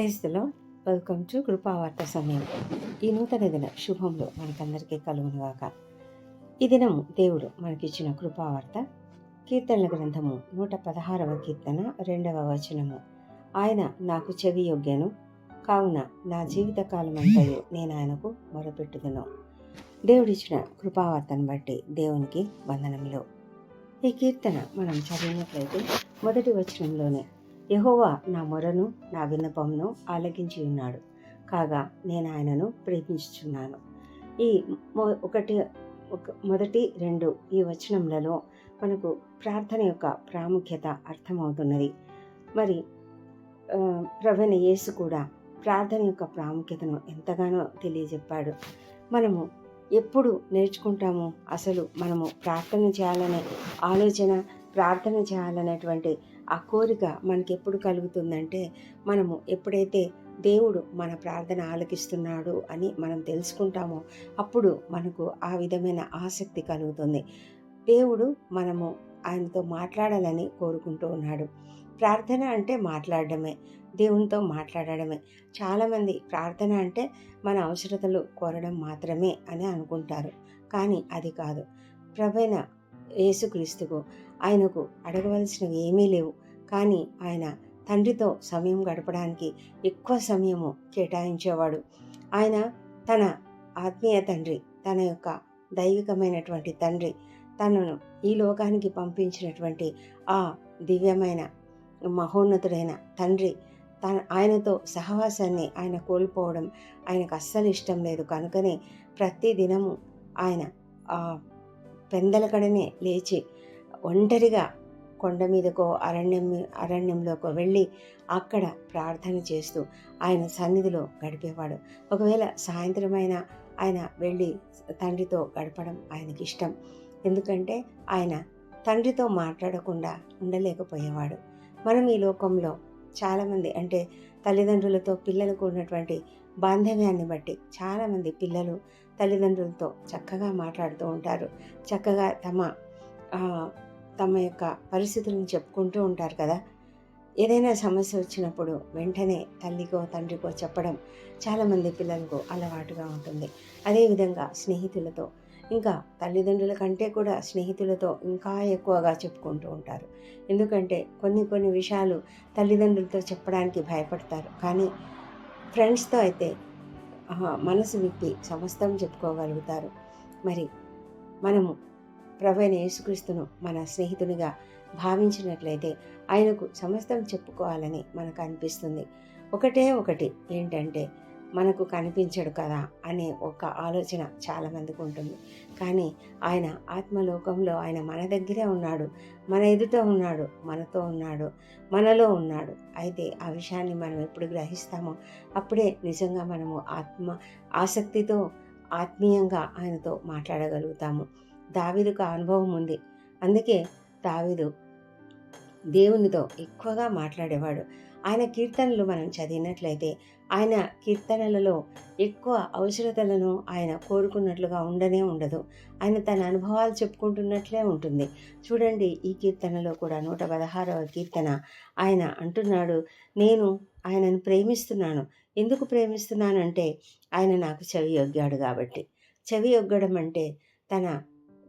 ప్రైజ్లో welcome to కృపావార్త సమయం. ఈ నూతన దిన శుభంలో మనకందరికీ కలుగునుగాక. ఈ దినం దేవుడు మనకిచ్చిన కృపావార్త కీర్తనల గ్రంథము నూట పదహారవ కీర్తన రెండవ వచనము. ఆయన నాకు చెవి యొగ్గాను కావున నా జీవితకాలం అంతయు నేను ఆయనకు మొరపెట్టుదును. దేవుడిచ్చిన కృపావార్తను బట్టి దేవునికి వందనములు. ఈ కీర్తన మనం చదివినట్లయితే మొదటి వచనంలోనే యహోవా నా మొరను నా విన్నపమును ఆలకించి ఉన్నాడు. కాగా నేను ఆయనను ప్రేమించుచున్నాను. ఈ మొ- ఒకటి ఒక మొదటి రెండు ఈ వచనములలో మనకు ప్రార్థన యొక్క ప్రాముఖ్యత అర్థమవుతున్నది. మరి ప్రవీణ యేసు కూడా ప్రార్థన యొక్క ప్రాముఖ్యతను ఎంతగానో తెలియజెప్పాడు. మనము ఎప్పుడు నేర్చుకుంటాము? అసలు మనము ప్రార్థన చేయాలనే ఆలోచన ప్రార్థన చేయాలనేటువంటి ఆ కోరిక మనకి ఎప్పుడు కలుగుతుందంటే మనము ఎప్పుడైతే దేవుడు మన ప్రార్థన ఆలకిస్తున్నాడు అని మనం తెలుసుకుంటామో అప్పుడు మనకు ఆ విధమైన ఆసక్తి కలుగుతుంది. దేవుడు మనము ఆయనతో మాట్లాడాలని కోరుకుంటూ ఉన్నాడు. ప్రార్థన అంటే మాట్లాడడమే దేవునితో మాట్లాడడమే. చాలామంది ప్రార్థన అంటే మన అవసరతలు కోరడం మాత్రమే అని అనుకుంటారు. కానీ అది కాదు. ప్రభైన యేసుక్రీస్తుకు ఆయనకు అడగవలసినవి ఏమీ లేవు. కానీ ఆయన తండ్రితో సమయం గడపడానికి ఎక్కువ సమయము కేటాయించేవాడు. ఆయన తన ఆత్మీయ తండ్రి తన యొక్క దైవికమైనటువంటి తండ్రి తనను ఈ లోకానికి పంపించినటువంటి ఆ దివ్యమైన మహోన్నతుడైన తండ్రి తన ఆయనతో సహవాసాన్ని ఆయన కోల్పోవడం ఆయనకు అస్సలు ఇష్టం లేదు. కనుకనే ప్రతి దినము ఆయన పెందలకడనే లేచి ఒంటరిగా కొండ మీదకో అరణ్యం అరణ్యంలోకో వెళ్ళి అక్కడ ప్రార్థన చేస్తూ ఆయన సన్నిధిలో గడిపేవాడు. ఒకవేళ సాయంత్రమైన ఆయన వెళ్ళి తండ్రితో గడపడం ఆయనకి ఇష్టం ఎందుకంటే ఆయన తండ్రితో మాట్లాడకుండా ఉండలేకపోయేవాడు. మనం ఈ లోకంలో చాలామంది అంటే తల్లిదండ్రులతో పిల్లలకు ఉన్నటువంటి బాంధవ్యాన్ని బట్టి చాలామంది పిల్లలు తల్లిదండ్రులతో చక్కగా మాట్లాడుతూ ఉంటారు. చక్కగా తమ తమ యొక్క పరిస్థితులను చెప్పుకుంటూ ఉంటారు కదా. ఏదైనా సమస్య వచ్చినప్పుడు వెంటనే తల్లికో తండ్రికో చెప్పడం చాలామంది పిల్లలకు అలవాటుగా ఉంటుంది. అదేవిధంగా స్నేహితులతో ఇంకా తల్లిదండ్రుల కంటే కూడా స్నేహితులతో ఇంకా ఎక్కువగా చెప్పుకుంటూ ఉంటారు. ఎందుకంటే కొన్ని కొన్ని విషయాలు తల్లిదండ్రులతో చెప్పడానికి భయపడతారు. కానీ ఫ్రెండ్స్తో అయితే మనసు విప్పి సమస్తం చెప్పుకోగలుగుతారు. మరి మనము ప్రభైన యేసుక్రీస్తును మన స్నేహితునిగా భావించినట్లయితే ఆయనకు సమస్తం చెప్పుకోవాలని మనకు అనిపిస్తుంది. ఒకటే ఒకటి ఏంటంటే మనకు కనిపించడు కదా అనే ఒక ఆలోచన చాలామందికి ఉంటుంది. కానీ ఆయన ఆత్మలోకంలో ఆయన మన దగ్గరే ఉన్నాడు మన ఎదుట ఉన్నాడు మనతో ఉన్నాడు మనలో ఉన్నాడు. అయితే ఆ విషయాన్ని మనం ఎప్పుడు గ్రహిస్తామో అప్పుడే నిజంగా మనము ఆత్మ ఆసక్తితో ఆత్మీయంగా ఆయనతో మాట్లాడగలుగుతాము. దావీదుకు అనుభవం ఉంది. అందుకే దావీదు దేవునితో ఎక్కువగా మాట్లాడేవాడు. ఆయన కీర్తనలు మనం చదివినట్లయితే ఆయన కీర్తనలలో ఎక్కువ అవసరతలను ఆయన కోరుకున్నట్లుగా ఉండనే ఉండదు. ఆయన తన అనుభవాలు చెప్పుకుంటున్నట్లే ఉంటుంది. చూడండి ఈ కీర్తనలో కూడా నూట పదహారవ కీర్తన ఆయన అంటున్నాడు నేను ఆయనను ప్రేమిస్తున్నాను. ఎందుకు ప్రేమిస్తున్నానంటే ఆయన నాకు చెవి యొగ్గాడు కాబట్టి. చెవి యొగ్గడం అంటే తన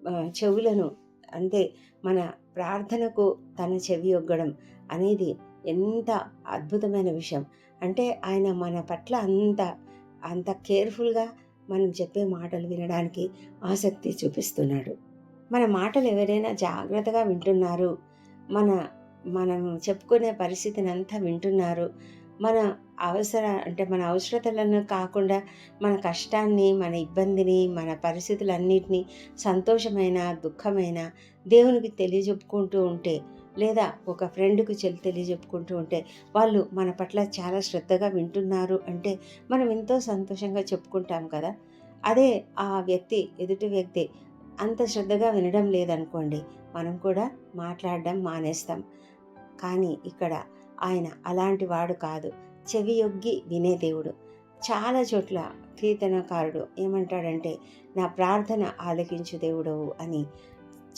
చెవులను అంటే మన ప్రార్థనకు తన చెవి ఒగ్గడం అనేది ఎంత అద్భుతమైన విషయం. అంటే ఆయన మన పట్ల అంత అంత కేర్ఫుల్గా మనం చెప్పే మాటలు వినడానికి ఆసక్తి చూపిస్తున్నాడు. మన మాటలు ఎవరైనా జాగ్రత్తగా వింటున్నారు మన మనం చెప్పుకునే పరిస్థితిని అంతా వింటున్నారు మన అవసర అంటే మన అవసరతలను కాకుండా మన కష్టాన్ని మన ఇబ్బందిని మన పరిస్థితులన్నిటినీ సంతోషమైన దుఃఖమైన దేవునికి తెలియజెప్పుకుంటూ ఉంటే లేదా ఒక ఫ్రెండ్కు చెల్లి తెలియజెప్పుకుంటూ ఉంటే వాళ్ళు మన పట్ల చాలా శ్రద్ధగా వింటున్నారు అంటే మనం ఎంతో సంతోషంగా చెప్పుకుంటాం కదా. అదే ఆ వ్యక్తి ఎదుటి వ్యక్తి అంత శ్రద్ధగా వినడం లేదనుకోండి మనం కూడా మాట్లాడడం మానేస్తాం. కానీ ఇక్కడ ఆయన అలాంటి వాడు కాదు. చెవి యొగ్గి వినే దేవుడు. చాలా చోట్ల కీర్తనకారుడు ఏమంటాడంటే నా ప్రార్థన ఆలకించు దేవుడవు అని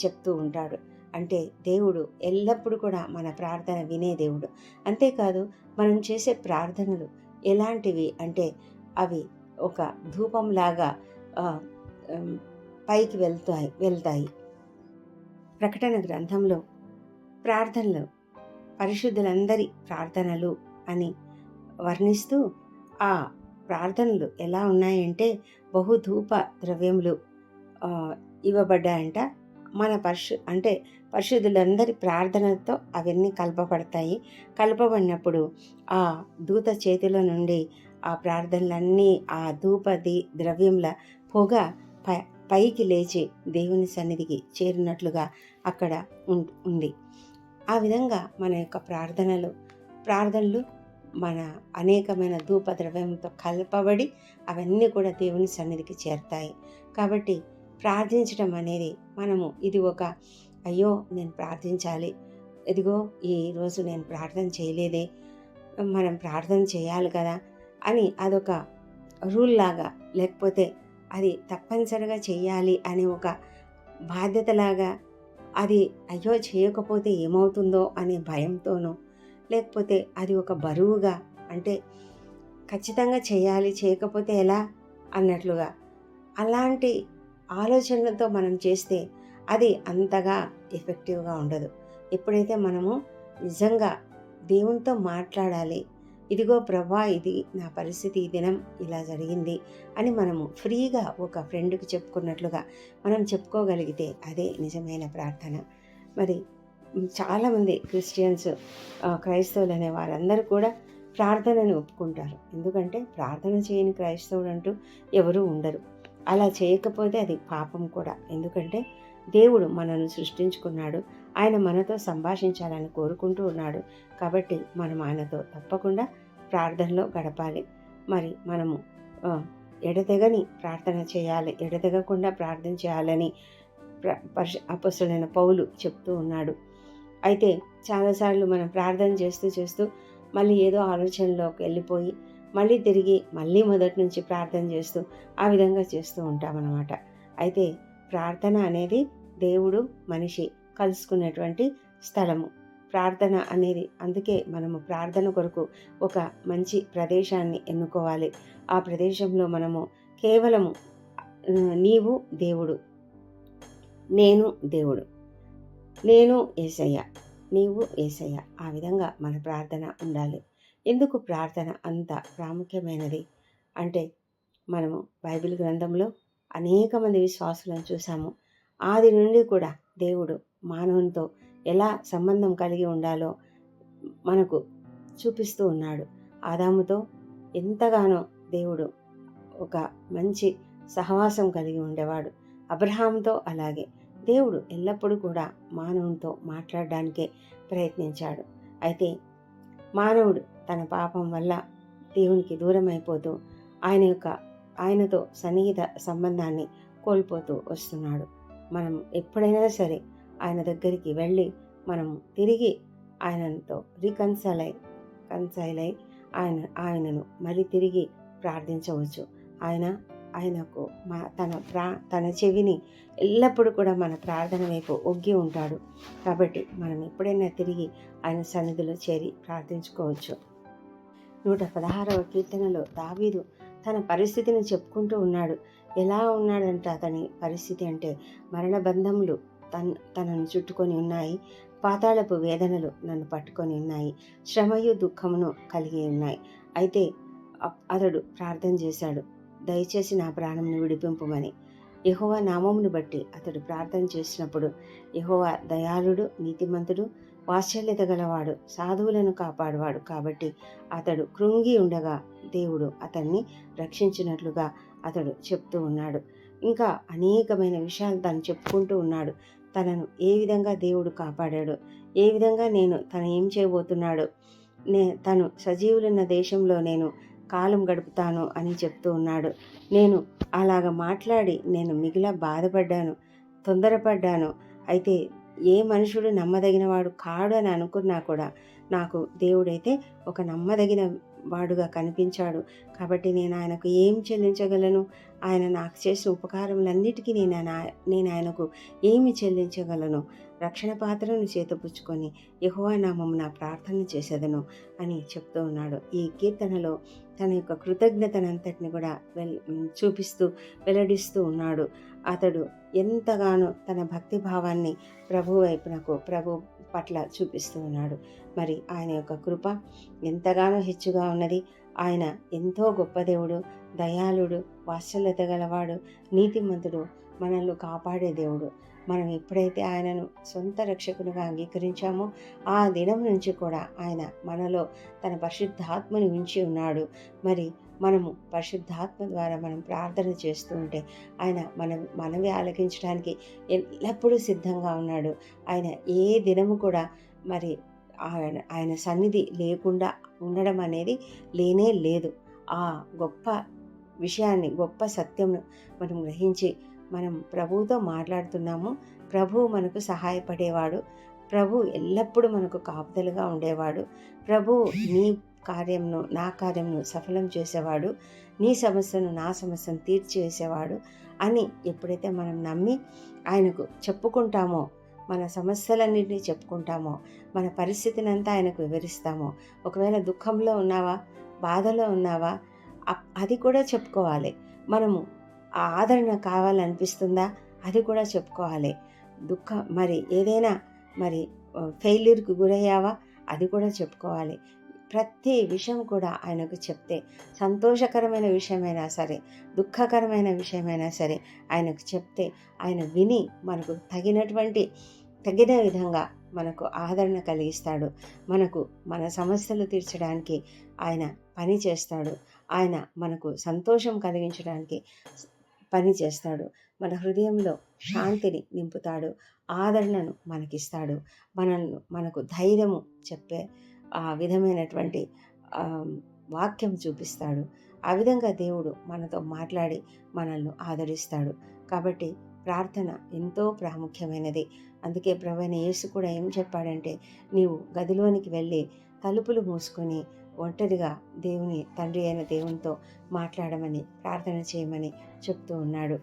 చెప్తూ ఉంటాడు. అంటే దేవుడు ఎల్లప్పుడూ కూడా మన ప్రార్థన వినే దేవుడు. అంతేకాదు మనం చేసే ప్రార్థనలు ఎలాంటివి అంటే అవి ఒక ధూపంలాగా పైకి వెళ్తాయి వెళ్తాయి. ప్రకటన గ్రంథంలో ప్రార్థనలు పరిశుద్ధులందరి ప్రార్థనలు అని వర్ణిస్తూ ఆ ప్రార్థనలు ఎలా ఉన్నాయంటే బహుధూప ద్రవ్యములు ఇవ్వబడ్డాయంట. మన పరిశు అంటే పరిశుద్ధులందరి ప్రార్థనలతో అవన్నీ కలపబడతాయి. కలపబడినప్పుడు ఆ దూత చేతిలో నుండి ఆ ప్రార్థనలన్నీ ఆ ధూపది ద్రవ్యముల పొగ పై పైకి లేచి దేవుని సన్నిధికి చేరినట్లుగా అక్కడ ఉం- ఉంది. ఆ విధంగా మన యొక్క ప్రార్థనలు ప్రార్థనలు మన అనేకమైన ధూప ద్రవ్యంతో కలపబడి అవన్నీ కూడా దేవుని సన్నిధికి చేరుతాయి. కాబట్టి ప్రార్థించడం అనేది మనము ఇది ఒక అయ్యో నేను ప్రార్థించాలి ఇదిగో ఈ రోజు నేను ప్రార్థన చేయలేదే మనం ప్రార్థన చేయాలి కదా అని అదొక రూల్ లాగా లేకపోతే అది తప్పనిసరిగా చేయాలి అనే ఒక బాధ్యతలాగా అది అయ్యో చేయకపోతే ఏమవుతుందో అనే భయంతోనో లేకపోతే అది ఒక బరువుగా అంటే ఖచ్చితంగా చేయాలి చేయకపోతే ఎలా అన్నట్లుగా. అలాంటి ఆలోచనలతో మనం చేస్తే అది అంతగా ఎఫెక్టివ్గా ఉండదు. ఎప్పుడైతే మనము నిజంగా దేవునితో మాట్లాడాలి ఇదిగో ప్రభా ఇది నా పరిస్థితి ఈ దినం ఇలా జరిగింది అని మనము ఫ్రీగా ఒక ఫ్రెండ్కి చెప్పుకున్నట్లుగా మనం చెప్పుకోగలిగితే అదే నిజమైన ప్రార్థన. మరి చాలామంది క్రిస్టియన్స్ క్రైస్తవులు అనే వారందరూ కూడా ప్రార్థనని ఒప్పుకుంటారు. ఎందుకంటే ప్రార్థన చేయని క్రైస్తవుడు అంటూ ఎవరూ ఉండరు. అలా చేయకపోతే అది పాపం కూడా. ఎందుకంటే దేవుడు మనల్ని సృష్టించుకున్నాడు. ఆయన మనతో సంభాషించాలని కోరుకుంటూ ఉన్నాడు. కాబట్టి మనం ఆయనతో తప్పకుండా ప్రార్థనలో గడపాలి. మరి మనము ఎడతెగని ప్రార్థన చేయాలి. ఎడతెగకుండా ప్రార్థన చేయాలని ప్ర- పౌలు చెప్తూ ఉన్నాడు. అయితే చాలాసార్లు మనం ప్రార్థన చేస్తూ చేస్తూ మళ్ళీ ఏదో ఆలోచనలోకి వెళ్ళిపోయి మళ్ళీ తిరిగి మళ్ళీ మొదటి నుంచి ప్రార్థన చేస్తూ ఆ విధంగా చేస్తూ ఉంటామన్నమాట. అయితే ప్రార్థన అనేది దేవుడు మనిషి కలుసుకునేటువంటి స్థలము. ప్రార్థన అనేది అందుకే మనము ప్రార్థన కొరకు ఒక మంచి ప్రదేశాన్ని ఎన్నుకోవాలి. ఆ ప్రదేశంలో మనము కేవలము నీవు దేవుడు నేను దేవుడు నేను ఏసయ్య నీవు ఏసయ్య. ఆ విధంగా మన ప్రార్థన ఉండాలి. ఎందుకు ప్రార్థన అంత ప్రాముఖ్యమైనది? అంటే మనము బైబిల్ గ్రంథంలో అనేక మంది విశ్వాసులను చూసాము. ఆది నుండి కూడా దేవుడు మానవునితో ఎలా సంబంధం కలిగి ఉండాలో మనకు చూపిస్తూ ఉన్నాడు. ఆదాముతో ఎంతగానో దేవుడు ఒక మంచి సహవాసం కలిగి ఉండేవాడు. అబ్రహాంతో అలాగే. దేవుడు ఎల్లప్పుడూ కూడా మానవునితో మాట్లాడడానికే ప్రయత్నించాడు. అయితే మానవుడు తన పాపం వల్ల దేవునికి దూరం అయిపోతూ ఆయన యొక్క ఆయనతో సన్నిహిత సంబంధాన్ని కోల్పోతూ వస్తున్నాడు. మనం ఎప్పుడైనా సరే ఆయన దగ్గరికి వెళ్ళి మనం తిరిగి ఆయనతో రీకన్సైల్ అయి కన్సైల్ అయి ఆయన ఆయనను మళ్ళీ తిరిగి ప్రార్థించవచ్చు. ఆయన ఆయనకు మా తన ప్రా తన చెవిని ఎల్లప్పుడూ కూడా మన ప్రార్థన వైపు ఒగ్గి ఉంటాడు. కాబట్టి మనం ఎప్పుడైనా తిరిగి ఆయన సన్నిధిలో చేరి ప్రార్థించుకోవచ్చు. నూట పదహారవ కీర్తనలో దావీదు తన పరిస్థితిని చెప్పుకుంటూ ఉన్నాడు. ఎలా ఉన్నాడంటే అతని పరిస్థితి అంటే మరణ బంధములు తన్ తనను చుట్టుకొని ఉన్నాయి. పాతాళపు వేదనలు నన్ను పట్టుకొని ఉన్నాయి. శ్రమయు దుఃఖమును కలిగి ఉన్నాయి. అయితే అతడు ప్రార్థన చేశాడు. దయచేసి నా ప్రాణంను విడిపింపుమని. యహోవా నామమును బట్టి అతడు ప్రార్థన చేసినప్పుడు యహోవా దయాళుడు నీతిమంతుడు వాత్సల్యత గలవాడు సాధువులను కాపాడువాడు కాబట్టి అతడు కృంగి ఉండగా దేవుడు అతన్ని రక్షించినట్లుగా అతడు చెప్తూ ఉన్నాడు. ఇంకా అనేకమైన విషయాలు తను చెప్పుకుంటూ ఉన్నాడు. తనను ఏ విధంగా దేవుడు కాపాడాడు ఏ విధంగా నేను తను ఏం చేయబోతున్నాడు నే తను సజీవులున్న దేశంలో నేను కాలం గడుపుతాను అని చెప్తూ ఉన్నాడు. నేను అలాగ మాట్లాడి నేను మిగిలిన బాధపడ్డాను తొందరపడ్డాను. అయితే ఏ మనుషుడు నమ్మదగిన వాడు కాడు అని అనుకున్నా కూడా నాకు దేవుడైతే ఒక నమ్మదగిన వాడుగా కనిపించాడు. కాబట్టి నేను ఆయనకు ఏం చెల్లించగలను? ఆయన నాకు చేసిన ఉపకారములన్నిటికీ నేను నేను ఆయనకు ఏమి చెల్లించగలను? రక్షణ పాత్రను చేతపుచ్చుకొని యహోవా నామం నా ప్రార్థన చేసేదను అని చెప్తూ ఉన్నాడు. ఈ కీర్తనలో తన యొక్క కృతజ్ఞతనంతటిని కూడా వెల్ చూపిస్తూ వెల్లడిస్తూ ఉన్నాడు. అతడు ఎంతగానో తన భక్తి భావాన్ని ప్రభు వైపునకు ప్రభు పట్ల చూపిస్తూ ఉన్నాడు మరి ఆయన యొక్క కృప ఎంతగానో హెచ్చుగా ఉన్నది. ఆయన ఎంతో గొప్ప దేవుడు దయాళుడు వాత్సల్యత గలవాడు నీతిమంతుడు మనల్ని కాపాడే దేవుడు. మనం ఎప్పుడైతే ఆయనను సొంత రక్షకునిగా అంగీకరించామో ఆ దినం నుంచి కూడా ఆయన మనలో తన పరిశుద్ధాత్మని ఉంచి ఉన్నాడు. మరి మనము పరిశుద్ధాత్మ ద్వారా మనం ప్రార్థన చేస్తూ ఉంటే ఆయన మన మనవి ఆలకించడానికి ఎల్లప్పుడూ సిద్ధంగా ఉన్నాడు. ఆయన ఏ దినము కూడా మరి ఆయన ఆయన సన్నిధి లేకుండా ఉండడం అనేది లేనే లేదు. ఆ గొప్ప విషయాన్ని గొప్ప సత్యంను మనం గ్రహించి మనం ప్రభువుతో మాట్లాడుతున్నాము. ప్రభు మనకు సహాయపడేవాడు. ప్రభు ఎల్లప్పుడూ మనకు కాపుదలుగా ఉండేవాడు. ప్రభు నీ కార్యంను నా కార్యంను సఫలం చేసేవాడు నీ సమస్యను నా సమస్యను తీర్చివేసేవాడు అని ఎప్పుడైతే మనం నమ్మి ఆయనకు చెప్పుకుంటామో మన సమస్యలన్నింటినీ చెప్పుకుంటామో మన పరిస్థితిని అంతా ఆయనకు వివరిస్తామో ఒకవేళ దుఃఖంలో ఉన్నావా బాధలో ఉన్నావా అది కూడా చెప్పుకోవాలి. మనము ఆ ఆదరణ కావాలనిపిస్తుందా అది కూడా చెప్పుకోవాలి. దుఃఖ మరి ఏదైనా మరి ఫెయిల్యూర్కి గురయ్యావా అది కూడా చెప్పుకోవాలి. ప్రతి విషయం కూడా ఆయనకు చెప్తే సంతోషకరమైన విషయమైనా సరే దుఃఖకరమైన విషయమైనా సరే ఆయనకు చెప్తే ఆయన విని మనకు తగినటువంటి తగిన విధంగా మనకు ఆదరణ కలిగిస్తాడు. మనకు మన సమస్యలు తీర్చడానికి ఆయన పని చేస్తాడు. ఆయన మనకు సంతోషం కలిగించడానికి పని చేస్తాడు. మన హృదయంలో శాంతిని నింపుతాడు. ఆదరణను మనకిస్తాడు. మనల్ని మనకు ధైర్యము చెప్పే ఆ విధమైనటువంటి వాక్యం చూపిస్తాడు. ఆ విధంగా దేవుడు మనతో మాట్లాడి మనల్ని ఆదరిస్తాడు. కాబట్టి ప్రార్థన ఎంతో ప్రాముఖ్యమైనది. అందుకే ప్రవీణ యేసు కూడా ఏం చెప్పాడంటే నీవు గదిలోనికి వెళ్ళి తలుపులు మూసుకొని ఒంటరిగా దేవుని తండ్రి అయిన దేవునితో మాట్లాడమని ప్రార్థన చేయమని చెప్తూ ఉన్నాడు.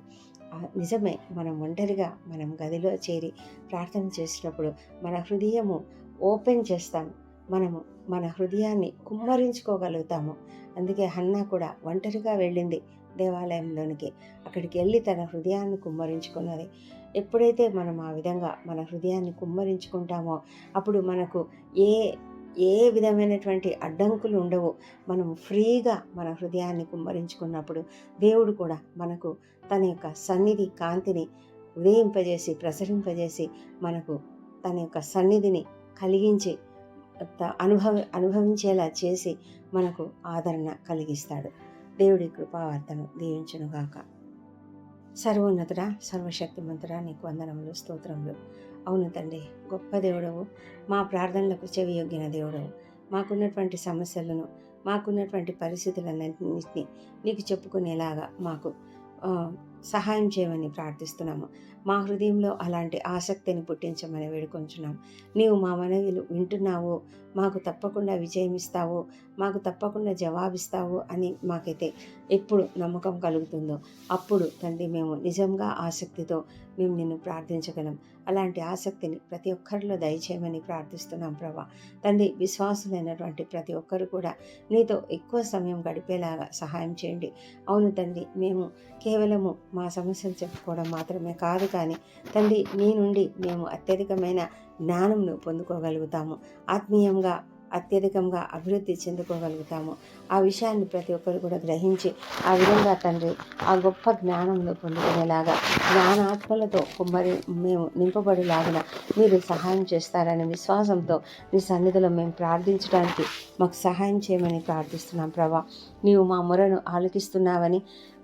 నిజమే మనం ఒంటరిగా మనం గదిలో చేరి ప్రార్థన చేసినప్పుడు మన హృదయము ఓపెన్ చేస్తాం. మనము మన హృదయాన్ని కుమ్మరించుకోగలుగుతాము. అందుకే హన్నా కూడా ఒంటరిగా వెళ్ళింది దేవాలయంలోనికి. అక్కడికి వెళ్ళి తన హృదయాన్ని కుమ్మరించుకున్నది. ఎప్పుడైతే మనం ఆ విధంగా మన హృదయాన్ని కుమ్మరించుకుంటామో అప్పుడు మనకు ఏ ఏ విధమైనటువంటి అడ్డంకులు ఉండవు. మనం ఫ్రీగా మన హృదయాన్ని కుమ్మరించుకున్నప్పుడు దేవుడు కూడా మనకు తన యొక్క సన్నిధి కాంతిని ఉదయింపజేసి ప్రసరింపజేసి మనకు తన యొక్క సన్నిధిని కలిగించి అనుభవ అనుభవించేలా చేసి మనకు ఆదరణ కలిగిస్తాడు. దేవుడి కృపావార్తను దీవించునుగాక. సర్వోన్నతుడ సర్వశక్తిమంతుడ నీకు వందనములు స్తోత్రములు. అవును తండ్రి గొప్ప దేవుడవు మా ప్రార్థనలకు చెవియొగ్గిన దేవుడవు. మాకున్నటువంటి సమస్యలను మాకున్నటువంటి పరిస్థితులన్నింటినీ నీకు చెప్పుకునేలాగా మాకు సహాయం చేయమని ప్రార్థిస్తున్నాము. మా హృదయంలో అలాంటి ఆసక్తిని పుట్టించమని వేడుకొంచున్నాం. నీవు మా మనవిలు వింటున్నావు. మాకు తప్పకుండా విజయం ఇస్తావు మాకు తప్పకుండా జవాబిస్తావు అని మాకైతే ఎప్పుడు నమ్మకం కలుగుతుందో అప్పుడు తండ్రి మేము నిజంగా ఆసక్తితో మేము నిన్ను ప్రార్థించగలం. అలాంటి ఆసక్తిని ప్రతి ఒక్కరిలో దయచేయమని ప్రార్థిస్తున్నాం ప్రభా. తండ్రి విశ్వాసులైనటువంటి ప్రతి ఒక్కరు కూడా నీతో ఎక్కువ సమయం గడిపేలాగా సహాయం చేయండి. అవును తండ్రి మేము కేవలము మా సమస్యలు చెప్పుకోవడం మాత్రమే కాదు కానీ తండ్రి నీ నుండి మేము అత్యధికమైన జ్ఞానంను పొందుకోగలుగుతాము. ఆత్మీయంగా అత్యధికంగా అభివృద్ధి చెందుకోగలుగుతాము. ఆ విషయాన్ని ప్రతి ఒక్కరు కూడా గ్రహించి ఆ విధంగా తండ్రి ఆ గొప్ప జ్ఞానంలో పొందుకునేలాగా జ్ఞానాత్మలతో కుమ్మరి మేము నింపబడిలాగిన మీరు సహాయం చేస్తారనే విశ్వాసంతో మీ సన్నిధిలో మేము ప్రార్థించడానికి మాకు సహాయం చేయమని ప్రార్థిస్తున్నాం ప్రభా. నీవు మా మొరను ఆలకిస్తున్నావని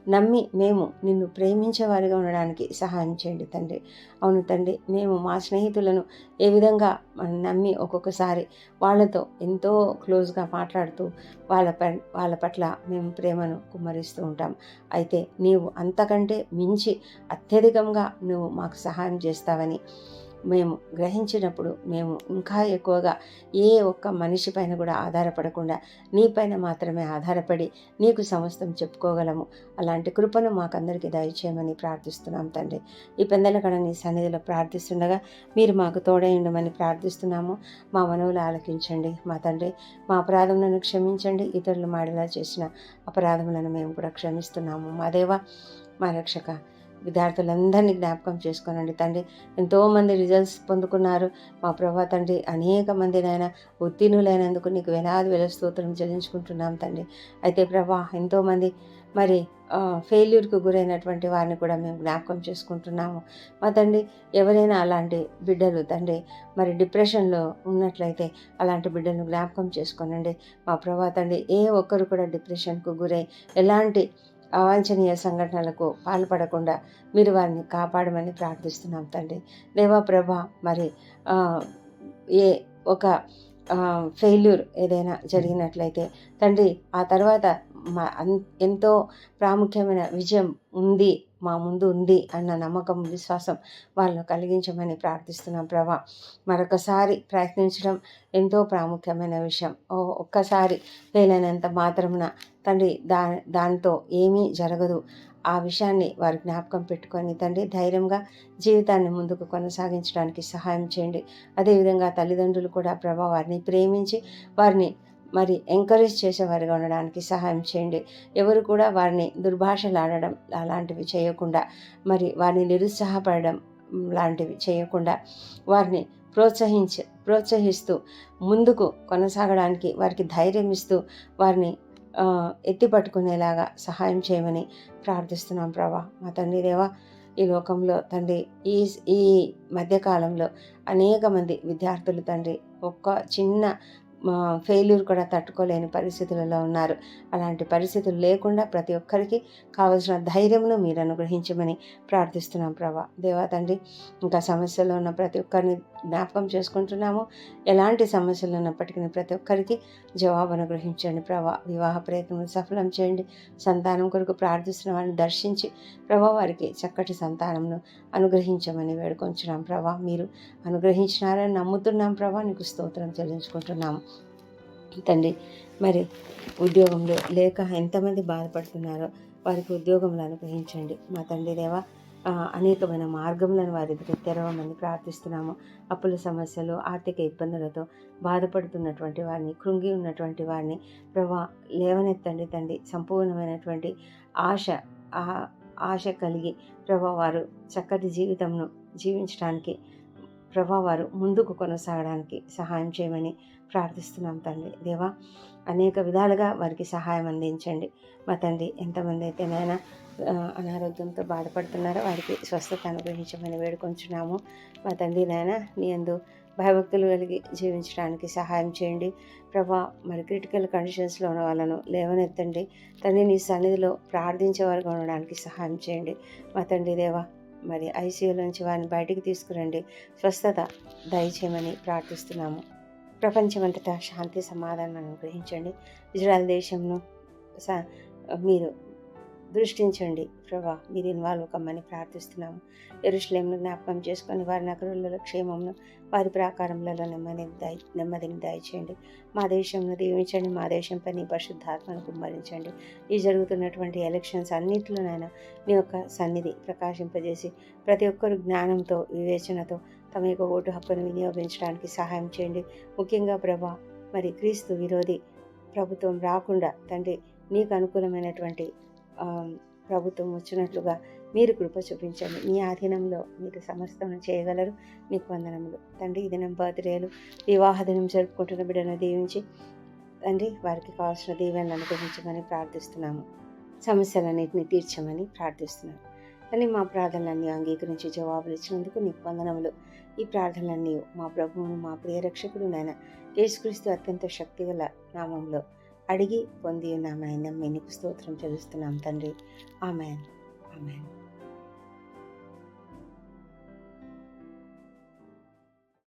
నమ్మి మేము నిన్ను ప్రేమించేవారిగా ఉండడానికి సహాయం చేయండి తండ్రి. అవును తండ్రి మేము మా స్నేహితులను ఏ విధంగా నమ్మి ఒక్కొక్కసారి వాళ్ళతో ఎంతో క్లోజ్గా మాట్లాడుతూ వాళ్ళ ప వాళ్ళ పట్ల మేము ప్రేమను కుమ్మరిస్తూ ఉంటాం. అయితే నీవు అంతకంటే మించి అత్యధికంగా నువ్వు మాకు సహాయం చేస్తావని మేము గ్రహించినప్పుడు మేము ఇంకా ఎక్కువగా ఏ ఒక్క మనిషి పైన కూడా ఆధారపడకుండా నీ పైన మాత్రమే ఆధారపడి నీకు సమస్తం చెప్పుకోగలము. అలాంటి కృపను మాకందరికీ దయచేయమని ప్రార్థిస్తున్నాం తండ్రి. ఈ పెందలకడ నీ సన్నిధిలో ప్రార్థిస్తుండగా మీరు మాకు తోడై ఉండమని ప్రార్థిస్తున్నాము. మా మనవులు ఆలకించండి. మా తండ్రి మా అపరాధములను క్షమించండి. ఇతరులు మాడేలా చేసిన అపరాధములను మేము కూడా క్షమిస్తున్నాము. మా దేవ మా రక్షక విద్యార్థులందరినీ జ్ఞాపకం చేసుకోనండి. తండ్రి ఎంతోమంది రిజల్ట్స్ పొందుకున్నారు. మా ప్రభా తండ్రి అనేక మంది నాయన ఉత్తీర్ణులైనందుకు నీకు వేలాది వేల స్తోత్రం చెల్లించుకుంటున్నాం తండ్రి. అయితే ప్రభా ఎంతోమంది మరి ఫెయిల్యూర్కు గురైనటువంటి వారిని కూడా మేము జ్ఞాపకం చేసుకుంటున్నాము. మా తండ్రి ఎవరైనా అలాంటి బిడ్డలు తండ్రి మరి డిప్రెషన్లో ఉన్నట్లయితే అలాంటి బిడ్డలను జ్ఞాపకం చేసుకోనండి. మా ప్రభా తండ్రి ఏ ఒక్కరు కూడా డిప్రెషన్కు గురై ఎలాంటి అవాంఛనీయ సంఘటనలకు పాల్పడకుండా మీరు వారిని కాపాడమని ప్రార్థిస్తున్నాం తండ్రి. దేవా ప్రభ మరి ఏ ఒక ఫెయిల్యూర్ ఏదైనా జరిగినట్లయితే తండ్రి ఆ తర్వాత మా ఎంతో ప్రాముఖ్యమైన విజయం ఉంది మా ముందు ఉంది అన్న నమ్మకం విశ్వాసం వాళ్ళు కలిగించమని ప్రార్థిస్తున్నాం ప్రభా. మరొకసారి ప్రయత్నించడం ఎంతో ప్రాముఖ్యమైన విషయం. ఓ ఒక్కసారి ఫెయిల్ మాత్రమున తండ్రి దా దాంతో ఏమీ జరగదు. ఆ విషయాన్ని వారు జ్ఞాపకం పెట్టుకొని తండ్రి ధైర్యంగా జీవితాన్ని ముందుకు కొనసాగించడానికి సహాయం చేయండి. అదేవిధంగా తల్లిదండ్రులు కూడా ప్రభా వారిని ప్రేమించి వారిని మరి ఎంకరేజ్ చేసేవారిగా ఉండడానికి సహాయం చేయండి. ఎవరు కూడా వారిని దుర్భాషలాడడం అలాంటివి చేయకుండా మరి వారిని నిరుత్సాహపడడం లాంటివి చేయకుండా వారిని ప్రోత్సహించ ప్రోత్సహిస్తూ ముందుకు కొనసాగడానికి వారికి ధైర్యం ఇస్తూ వారిని ఎత్తి పట్టుకునేలాగా సహాయం చేయమని ప్రార్థిస్తున్నాం ప్రభా. మా తండ్రి దేవా ఈ లోకంలో తండ్రి ఈ ఈ మధ్యకాలంలో అనేక మంది విద్యార్థులు తండ్రి ఒక్క చిన్న ఫెయిల్యూర్ కూడా తట్టుకోలేని పరిస్థితులలో ఉన్నారు. అలాంటి పరిస్థితులు లేకుండా ప్రతి ఒక్కరికి కావలసిన ధైర్యమును మీరు అనుగ్రహించమని ప్రార్థిస్తున్నాం ప్రభా. దేవా తండ్రి ఇంకా సమస్యలో ఉన్న ప్రతి ఒక్కరిని జ్ఞాపకం చేసుకుంటున్నాము. ఎలాంటి సమస్యలు ఉన్నప్పటికీ ప్రతి ఒక్కరికి జవాబు అనుగ్రహించండి. ప్రభా వివాహ ప్రయత్నం సఫలం చేయండి. సంతానం కొరకు ప్రార్థిస్తున్న వారిని దర్శించి ప్రభా వారికి చక్కటి సంతానంను అనుగ్రహించమని వేడుకొంచున్నాం. ప్రభా మీరు అనుగ్రహించినారని నమ్ముతున్నాం. ప్రభా నీకు స్తోత్రం చెల్లించుకుంటున్నాము. తండ్రి మరి ఉద్యోగంలో లేక ఎంతమంది బాధపడుతున్నారో వారికి ఉద్యోగంలో అనుగ్రహించండి. మా తండ్రి దేవా అనేకమైన మార్గములను వారి తెరవమని ప్రార్థిస్తున్నాము. అప్పుల సమస్యలు ఆర్థిక ఇబ్బందులతో బాధపడుతున్నటువంటి వారిని కృంగి ఉన్నటువంటి వారిని ప్రభా లేవనెత్తండి తండ్రి. సంపూర్ణమైనటువంటి ఆశ ఆశ కలిగి ప్రభా వారు చక్కటి జీవితంను జీవించడానికి ప్రభా వారు ముందుకు కొనసాగడానికి సహాయం చేయమని ప్రార్థిస్తున్నాం తండ్రి. దేవా అనేక విధాలుగా వారికి సహాయం అందించండి. మా తండ్రి ఎంతమంది అయితే నాయన అనారోగ్యంతో బాధపడుతున్నారో వారికి స్వస్థత అనుగ్రహించమని వేడుకొంచున్నాము. మా తండ్రి నాయన నీ అందు భయభక్తులు కలిగి జీవించడానికి సహాయం చేయండి. ప్రభా మరి క్రిటికల్ కండిషన్స్లో ఉన్న వాళ్ళను లేవనెత్తండి. తండ్రి నీ సన్నిధిలో ప్రార్థించే వారికి ఉండడానికి సహాయం చేయండి. మా తండ్రి దేవా మరి ఐసీయూ నుంచి వారిని బయటికి తీసుకురండి. స్వస్థత దయచేయమని ప్రార్థిస్తున్నాము. ప్రపంచమంతటా శాంతి సమాధానం అనుగ్రహించండి. ఇజ్రాయల్ దేశంను మీరు దృష్టించండి. ప్రభా మీరు ఇన్వాల్వ్ కమ్మని ప్రార్థిస్తున్నాము. ఎరుషులేంను జ్ఞాపకం చేసుకొని వారి నగరులలో క్షేమంను వారి ప్రాకారములలో నెమ్మది దాయి నెమ్మదిని దయచేయండి. మా దేశంను దీవించండి. మా దేశంపై నీ పరిశుద్ధాత్మను కుమ్మరించండి. ఈ జరుగుతున్నటువంటి ఎలక్షన్స్ అన్నింటిలోనైనా నీ యొక్క సన్నిధి ప్రకాశింపజేసి ప్రతి ఒక్కరు జ్ఞానంతో వివేచనతో తమ యొక్క ఓటు హక్కును వినియోగించడానికి సహాయం చేయండి. ముఖ్యంగా ప్రభా మరి క్రీస్తు విరోధి ప్రభుత్వం రాకుండా తండ్రి నీకు అనుకూలమైనటువంటి ప్రభుత్వం వచ్చినట్లుగా మీరు కృప చూపించండి. మీ ఆధీనంలో మీరు సమస్తం చేయగలరు. మీకు వందనములు. తండ్రి ఈ దినం బర్త్డేలు. వివాహ దినం జరుపుకుంటున్న బిడ్డను దీవించి తండ్రి వారికి కావాల్సిన దీవెనలు అనుగ్రహించమని ప్రార్థిస్తున్నాము. సమస్యలన్నింటినీ తీర్చమని ప్రార్థిస్తున్నాము. కానీ మా ప్రార్థనలన్నీ అంగీకరించి జవాబులు ఇచ్చినందుకు నీకు వందనములు. ఈ ప్రార్థనలన్నీ మా ప్రభువును మా ప్రియ రక్షకుడు నాయన యేసుక్రీస్తు అత్యంత శక్తిగల నామంలో అడిగి పొంది ఉన్నామాయన మీ స్తోత్రం చెల్లిస్తున్నాం తండ్రి. ఆమెన్. ఆమెన్.